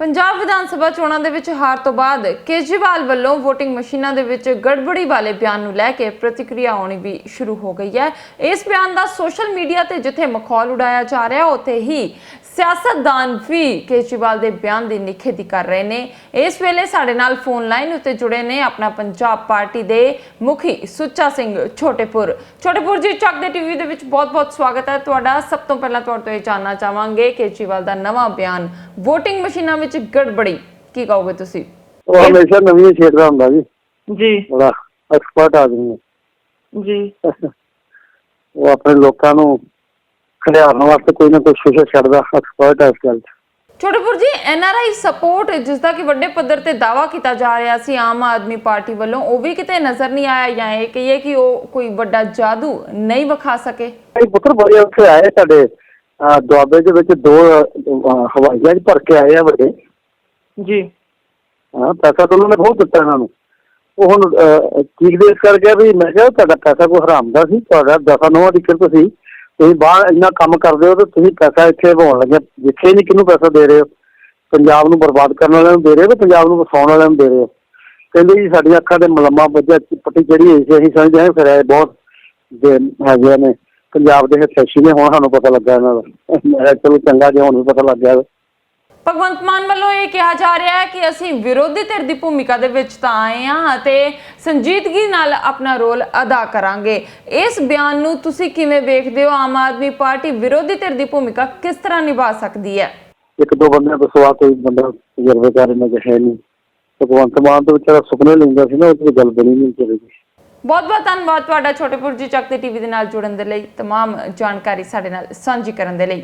ਪੰਜਾਬ ਵਿਧਾਨ ਸਭਾ ਚੋਣਾਂ ਦੇ ਵਿੱਚ ਹਾਰ ਤੋਂ ਬਾਅਦ ਕੇਜਰੀਵਾਲ ਵੱਲੋਂ VOTING ਮਸ਼ੀਨਾਂ ਦੇ ਵਿੱਚ ਗੜਬੜੀ ਵਾਲੇ ਬਿਆਨ ਨੂੰ ਲੈ ਕੇ ਪ੍ਰਤੀਕਿਰਿਆ ਆਉਣੀ ਵੀ ਸ਼ੁਰੂ ਹੋ ਗਈ ਹੈ। ਇਸ ਬਿਆਨ ਦਾ ਸੋਸ਼ਲ ਮੀਡੀਆ ਤੇ ਜਿੱਥੇ ਮਖੌਲ ਉਡਾਇਆ ਜਾ ਰਿਹਾ, ਉੱਥੇ ਹੀ ਸਿਆਸਤਦਾਨ ਵੀ ਕੇਜਰੀਵਾਲ ਦੇ ਬਿਆਨ ਦੀ ਨਿਖੇਧੀ ਕਰ ਰਹੇ ਨੇ। ਇਸ ਵੇਲੇ ਸਾਡੇ ਨਾਲ ਫੋਨ ਲਾਈਨ ਉੱਤੇ ਜੁੜੇ ਨੇ ਆਪਣਾ ਪੰਜਾਬ ਪਾਰਟੀ ਦੇ ਮੁਖੀ ਸੁੱਚਾ ਸਿੰਘ ਛੋਟੇਪੁਰ। ਛੋਟੇਪੁਰ ਜੀ ਚੱਕ ਦੇ ਟੀਵੀ ਦੇ ਵਿੱਚ ਬਹੁਤ-ਬਹੁਤ ਸਵਾਗਤ ਹੈ। ਤੁਹਾਡਾ ਸਭ ਤੋਂ ਪਹਿਲਾਂ ਤੁਹਾਡੇ ਤੋਂ ਇਹ ਜਾਨਣਾ ਚਾਹਾਂਗੇ ਕੇਜਰੀਵਾਲ ਦਾ ਨਵਾਂ ਬਿਆਨ। VOTING ਮਸ਼ੀਨਾਂ ਵਿੱਚ ਗੜਬੜੀ ਕੀ ਕਹੋਗੇ ਤੁਸੀਂ? ਉਹ ਹਮੇਸ਼ਾ ਨਵੀਂ ਛੇੜਦਾ ਹੁੰਦਾ ਜੀ। ਜੀ। ਬੜਾ ਐਕਸਪਰਟ ਆਦਮੀ ਜੀ। ਉਹ ਆਪਣੇ ਲੋਕਾਂ ਨੂੰ ਖਿਡਾਉਣ ਵਾਸਤੇ ਕੋਈ ਨਾ ਕੋਈ ਸ਼ੋਸ਼ਾ ਛੱਡਦਾ ਐਕਸਪਰਟ ਹੈ ਇਸ ਗੱਲ 'ਚ। ਛੋਟੇਪੁਰ ਜੀ ਐਨਆਰਆਈ ਸਪੋਰਟ ਜਿਸ ਦਾ ਕਿ ਵੱਡੇ ਪੱਧਰ ਤੇ ਦਾਵਾ ਕੀਤਾ ਜਾ ਰਿਹਾ ਸੀ ਆਮ ਆਦਮੀ ਪਾਰਟੀ ਵੱਲੋਂ ਉਹ ਵੀ ਕਿਤੇ ਨਜ਼ਰ ਨਹੀਂ ਆਇਆ ਜਾਂ ਇਹ ਕਹੀਏ ਕਿ ਉਹ ਕੋਈ ਵੱਡਾ ਜਾਦੂ ਨਹੀਂ ਵਿਖਾ ਸਕੇ? ਕਈ ਪੁੱਤਰ ਬੜੇ ਉੱਥੇ ਆਏ ਸਾਡੇ ਦੁਆਬੇ ਦੇ ਵਿੱਚ ਦੋ ਹਵਾਈ ਜਹਾਜ਼ ਭਰ ਕੇ ਆਏ ਆ ਵੱਡੇ। ਜੀ। ਹਾਂ ਪੈਸਾ ਤਾਂ ਉਹਨਾਂ ਨੇ ਬਹੁਤ ਦਿੱਤਾ ਇਹਨਾਂ ਨੂੰ। ਉਹ ਹੁਣ ਅਹ, ਚੀਕਦੇ ਇਸ ਕਰਕੇ ਵੀ ਮੈਂ ਕਿਹਾ ਤੁਹਾਡਾ ਪੈਸਾ ਕੋਈ ਹਰਾਮ ਦਾ ਸੀ ਤੁਹਾਡਾ ਦਫਾ ਨੋਆ ਦੀ ਕਿਰਤ ਸੀ। ਤੁਸੀਂ ਬਾਹਰ ਇੰਨਾ ਕੰਮ ਕਰਦੇ ਹੋ ਤੇ ਤੁਸੀਂ ਪੈਸਾ ਇੱਥੇ ਵਾਉਣ ਲੱਗੇ ਜਿੱਥੇ ਨਹੀਂ ਕਿਹਨੂੰ ਪੈਸਾ ਦੇ ਰਹੇ ਹੋ, ਪੰਜਾਬ ਨੂੰ ਬਰਬਾਦ ਕਰਨ ਵਾਲਿਆਂ ਨੂੰ ਦੇ ਰਹੇ ਹੋ ਤੇ ਪੰਜਾਬ ਨੂੰ ਵਸਾਉਣ ਵਾਲਿਆਂ ਨੂੰ ਦੇ ਰਹੇ ਹੋ? ਕਹਿੰਦੇ ਜੀ, ਸਾਡੀਆਂ ਅੱਖਾਂ ਤੇ ਮਲਮਾ ਵੱਜਿਆ ਪੱਟੀ ਜਿਹੜੀ ਹੋਈ ਸੀ, ਅਸੀਂ ਸਮਝਦੇ ਹਾਂ ਫਿਰ ਇਹ ਬਹੁਤ ਹੈਗੇ ਨੇ। ਪੰਜਾਬ ਦੇ ਹਿੱਸੇਸ਼ੀ ਨੇ ਹੁਣ ਸਾਨੂੰ ਪਤਾ ਲੱਗਾ ਇਹਨਾਂ ਦਾ। ਚਲੋ ਚੰਗਾ, ਜੇ ਹੁਣ ਵੀ ਪਤਾ ਲੱਗ ਗਿਆ ਭਗਵੰਤ ਮਾਨ ਵੱਲੋਂ ਇਹ ਕਿਹਾ ਜਾ ਰਿਹਾ ਹੈ ਕਿ ਅਸੀਂ ਵਿਰੋਧੀ ਧਿਰ ਦੀ ਭੂਮਿਕਾ ਦੇ ਵਿੱਚ ਤਾਂ ਆਏ ਹਾਂ ਅਤੇ ਸੰਜੀਦਗੀ ਨਾਲ ਆਪਣਾ ਰੋਲ ਅਦਾ ਕਰਾਂਗੇ ਇਸ ਬਿਆਨ ਨੂੰ ਤੁਸੀਂ ਕਿਵੇਂ ਵੇਖਦੇ ਹੋ ਆਮ ਆਦਮੀ ਪਾਰਟੀ ਵਿਰੋਧੀ ਧਿਰ ਦੀ ਭੂਮਿਕਾ ਕਿਸ ਤਰ੍ਹਾਂ ਨਿਭਾ ਸਕਦੀ ਹੈ ਇੱਕ ਦੋ ਬੰਦਿਆਂ ਤੋਂ ਸਵਾ ਕੋਈ ਬੰਦਾ ਤਜਰਬੇਕਾਰ ਇਹਨਾਂ ਦੇ ਹੈ ਨਹੀਂ ਭਗਵੰਤ ਮਾਨ ਤੋਂ ਵਿਚਾਰਾ ਸੁਪਨੇ ਲੈਂਦਾ ਸੀ ਨਾ ਉਹ ਤੇ ਗੱਲ ਬਣੀ ਨਹੀਂ ਚਲੀ ਬਹੁਤ ਬਹੁਤ ਧੰਨਵਾਦ ਤੁਹਾਡਾ ਛੋਟੇਪੁਰ ਜੀ ਚੱਕ ਦੇ ਟੀਵੀ ਦੇ ਨਾਲ ਜੁੜਨ ਦੇ ਲਈ तमाम ਜਾਣਕਾਰੀ ਸਾਡੇ ਨਾਲ ਸਾਂਝੀ ਕਰਨ ਦੇ ਲਈ